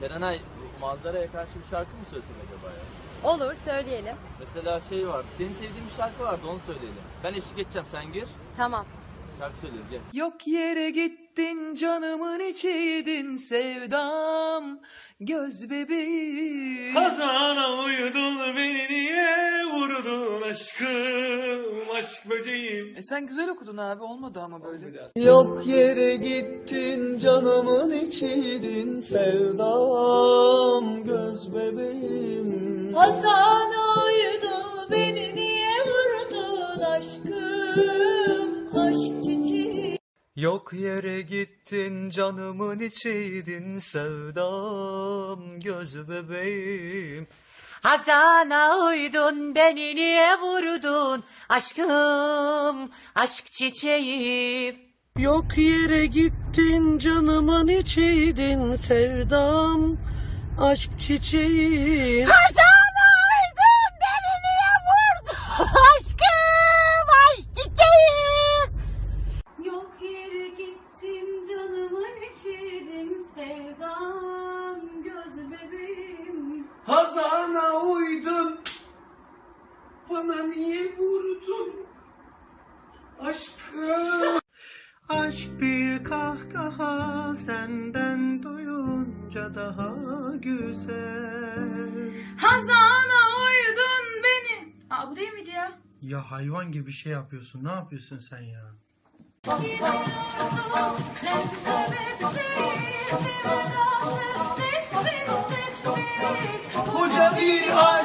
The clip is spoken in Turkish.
Serenay manzaraya karşı bir şarkı mı söylesek acaba ya? Olur söyleyelim. Mesela şey var. Senin sevdiğin bir şarkı vardı onu söyleyelim. Ben eşlik edeceğim sen gir. Tamam. Şarkı söylüyoruz gel. Yok yere gittin canımın içiydin sevdam göz bebeğim. Kazana aşkım aşk böceğim. E sen güzel okudun abi olmadı ama böyle. Yok yere gittin canımın içiydin sevdam göz bebeğim Hasan Yok yere gittin canımın içiydin sevdam göz bebeğim. Hazana uydun beni niye vurdun? Aşkım aşk çiçeğim. Yok yere gittin canımın içiydin sevdam aşk çiçeğim. Hazana Hazana uydum. Bana niye vurdun? Aşkım. Aşk bir kahkaha senden duyunca daha güzel. Hazana uydun beni. Aa bu değil miydi ya? Ya hayvan gibi bir şey yapıyorsun. Ne yapıyorsun sen ya? Gidiyorsun sen sebepsiz bir adaletsizsin. Koca bir ay.